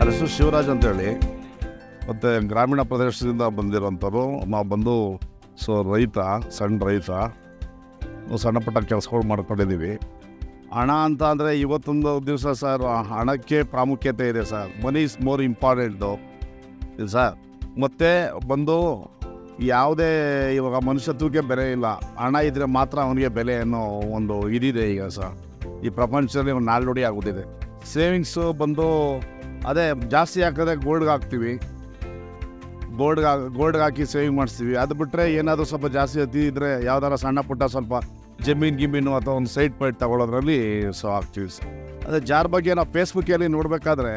ನನ್ನ ಹೆಸರು ಶಿವರಾಜ್ ಅಂತೇಳಿ. ಮತ್ತು ಗ್ರಾಮೀಣ ಪ್ರದೇಶದಿಂದ ಬಂದಿರೋಂಥವ್ರು, ನಾವು ಬಂದು ಸೊ ರೈತ ಸಣ್ಣ ರೈತ, ಸಣ್ಣ ಪುಟ್ಟ ಕೆಲಸಗಳು ಮಾಡ್ಕೊಂಡಿದ್ದೀವಿ ಹಣ ಅಂತ ಅಂದರೆ ಇವತ್ತೊಂದು ದಿವಸ ಸರ್, ಹಣಕ್ಕೆ ಪ್ರಾಮುಖ್ಯತೆ ಇದೆ sir. Money is more important. Sir. ಮತ್ತು ಬಂದು ಯಾವುದೇ ಇವಾಗ ಮನುಷ್ಯತ್ವಕ್ಕೆ ಬೆಲೆ ಇಲ್ಲ. ಹಣ ಇದ್ದರೆ ಮಾತ್ರ ಅವನಿಗೆ ಬೆಲೆ ಅನ್ನೋ ಒಂದು ಇದಿದೆ ಈಗ ಸರ್. ಈ ಪ್ರಪಂಚದಲ್ಲಿ ಒಂದು ನಾಲ್ನುಡಿ ಆಗೋದಿದೆ. ಸೇವಿಂಗ್ಸು ಬಂದು ಅದೇ ಜಾಸ್ತಿ ಹಾಕಿದ್ರೆ ಗೋಲ್ಡ್ಗೆ ಹಾಕ್ತೀವಿ. ಗೋಲ್ಡ್ಗೆ ಗೋಲ್ಡ್ಗೆ ಹಾಕಿ ಸೇವಿಂಗ್ ಮಾಡಿಸ್ತೀವಿ. ಅದು ಬಿಟ್ಟರೆ ಏನಾದರೂ ಸ್ವಲ್ಪ ಜಾಸ್ತಿ ಅತಿ ಇದ್ದರೆ ಯಾವ್ದಾರ ಸಣ್ಣ ಪುಟ್ಟ ಸ್ವಲ್ಪ ಜಮೀನು ಗಿಮೀನು ಅಥವಾ ಒಂದು ಸೈಟ್ ಪೈಟ್ ತಗೊಳ್ಳೋದ್ರಲ್ಲಿ ಸೊ ಹಾಕ್ತೀವಿ ಸರ್ ಅದೇ ಜಾರ್ ಬಗ್ಗೆ ನಾವು ಫೇಸ್ಬುಕ್ಕಲ್ಲಿ ನೋಡಬೇಕಾದ್ರೆ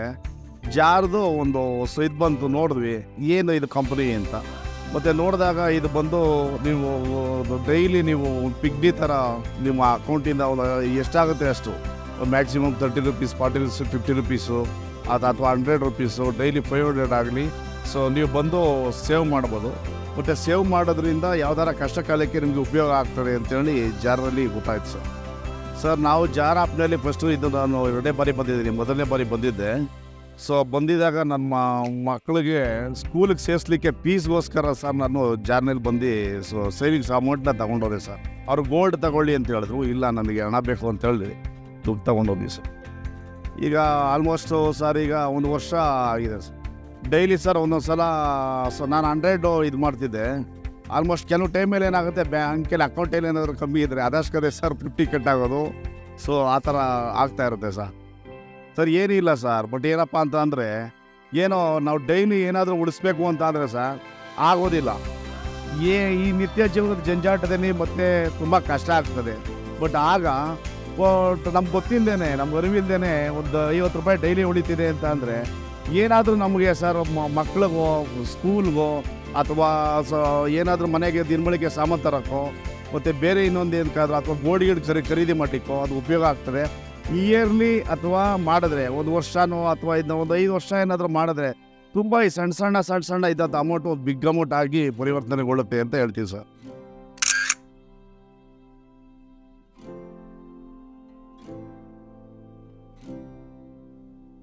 ಜಾರ್ದು ಒಂದು ಸೊ ಇದು ಬಂತು ನೋಡಿದ್ವಿ. ಏನು ಇದು ಕಂಪ್ನಿ ಅಂತ. ಮತ್ತು ನೋಡಿದಾಗ ಇದು ಬಂದು ನೀವು ಡೈಲಿ ನೀವು ಪಿಗ್ಡಿ ಥರ ನಿಮ್ಮ ಅಕೌಂಟಿಂದ ಎಷ್ಟಾಗುತ್ತೆ ಅಷ್ಟು? Maximum thirty rupees forty rupees fifty rupees ಅದು ಅಥವಾ hundred rupees daily five hundred ಆಗಲಿ. ಸೊ ನೀವು ಬಂದು ಸೇವ್ ಮಾಡ್ಬೋದು. ಮತ್ತು ಸೇವ್ ಮಾಡೋದ್ರಿಂದ ಯಾವ್ದಾರ ಕಷ್ಟ ಕಾಲಕ್ಕೆ ನಿಮಗೆ ಉಪಯೋಗ ಆಗ್ತದೆ ಅಂತೇಳಿ ಜಾರಲ್ಲಿ ಗೊತ್ತಾಯ್ತು ಸರ್. ಸರ್, ನಾವು ಜಾರ್ ಆ್ಯಪ್ನಲ್ಲಿ ಫಸ್ಟು ಇದು ನಾನು ಎರಡನೇ ಬಾರಿ ಬಂದಿದ್ದೀನಿ, ಮೊದಲನೇ ಬಾರಿ ಬಂದಿದ್ದೆ. ಸೊ ಬಂದಿದ್ದಾಗ ನಮ್ಮ ಮಕ್ಕಳಿಗೆ ಸ್ಕೂಲಿಗೆ ಸೇರಿಸ್ಲಿಕ್ಕೆ ಫೀಸ್ಗೋಸ್ಕರ ಸರ್ ನಾನು ಜಾರ್ನಲ್ಲಿ ಬಂದು ಸೊ ಸೇವಿಂಗ್ಸ್ ಅಮೌಂಟ್ನ ತೊಗೊಂಡೋದೆ ಸರ್. ಅವ್ರು ಗೋಲ್ಡ್ ತಗೊಳ್ಳಿ ಅಂತ ಹೇಳಿದ್ರು, ಇಲ್ಲ, ನನಗೆ ಹಣ ಬೇಕು ಅಂತ ಹೇಳಿ ದುಡ್ಡು ತೊಗೊಂಡೋದ್ವಿ ಸರ್. ಈಗ ಆಲ್ಮೋಸ್ಟು ಸರ್, ಈಗ ಒಂದು ವರ್ಷ ಆಗಿದೆ ಸರ್. ಡೈಲಿ ಸರ್, ಒಂದೊಂದು ಸಲ ಸೊ, ನಾನು ಹಂಡ್ರೆಡು ಇದು ಮಾಡ್ತಿದ್ದೆ. ಆಲ್ಮೋಸ್ಟ್ ಕೆಲವು ಟೈಮಲ್ಲಿ ಏನಾಗುತ್ತೆ ಬ್ಯಾಂಕಲ್ಲಿ ಅಕೌಂಟಲ್ಲಿ ಏನಾದರೂ ಕಮ್ಮಿ ಇದ್ದರೆ ಅದಷ್ಟೇ ಸರ್ ಫಿಫ್ಟಿ ಕಟ್ ಆಗೋದು. ಸೊ ಆ ಥರ ಆಗ್ತಾ ಇರುತ್ತೆ ಸರ್. ಸರ್ ಏನಿಲ್ಲ ಸರ್. ಬಟ್ ಏನಪ್ಪ ಅಂತ ಅಂದರೆ, ಏನೋ ನಾವು ಡೈಲಿ ಏನಾದರೂ ಉಳಿಸ್ಬೇಕು ಅಂತ ಅಂದರೆ ಸರ್, ಆಗೋದಿಲ್ಲ. ಏ, ಈ ನಿತ್ಯ ಜೀವನದ ಜಂಜಾಟದಲ್ಲಿ ಮತ್ತೆ ತುಂಬ ಕಷ್ಟ ಆಗ್ತದೆ. ಬಟ್ ಆಗ ನಮ್ಗೆ ಗೊತ್ತಿಲ್ಲದೇನೆ ನಮ್ಗೆ ಅರಿವಿಲ್ದೇನೆ ಒಂದು ಐವತ್ತು ರೂಪಾಯಿ ಡೈಲಿ ಉಳಿತಿದೆ ಅಂತ ಅಂದರೆ ಏನಾದರೂ ನಮಗೆ ಸರ್ ಮಕ್ಳಿಗೋ ಸ್ಕೂಲ್ಗೋ ಅಥವಾ ಸ, ಏನಾದರೂ ಮನೆಗೆ ದಿನಬಳಿಗೆ ಸಾಮಾನು ತರೋಕ್ಕೋ ಮತ್ತು ಬೇರೆ ಇನ್ನೊಂದು ಏನಕ್ಕಾದ್ರೂ ಅಥವಾ ಗೋಡಿ ಖರೀ ಖರೀದಿ ಮಾಡಲಿಕ್ಕೋ ಅದು ಉಪಯೋಗ ಆಗ್ತದೆ. ಇಯರ್ಲಿ ಅಥವಾ ಮಾಡಿದ್ರೆ, ಒಂದು ವರ್ಷನೋ ಅಥವಾ ಇದನ್ನ ಒಂದು ಐದು ವರ್ಷ ಏನಾದರೂ ಮಾಡಿದ್ರೆ ತುಂಬ ಈ ಸಣ್ಣ ಸಣ್ಣ ಸಣ್ಣ ಸಣ್ಣ ಇದ್ದಂಥ ಅಮೌಂಟ್ ಒಂದು ಬಿಗ್ ಅಮೌಂಟ್ ಆಗಿ ಪರಿವರ್ತನೆಗೊಳ್ಳುತ್ತೆ ಅಂತ ಹೇಳ್ತೀವಿ ಸರ್. you.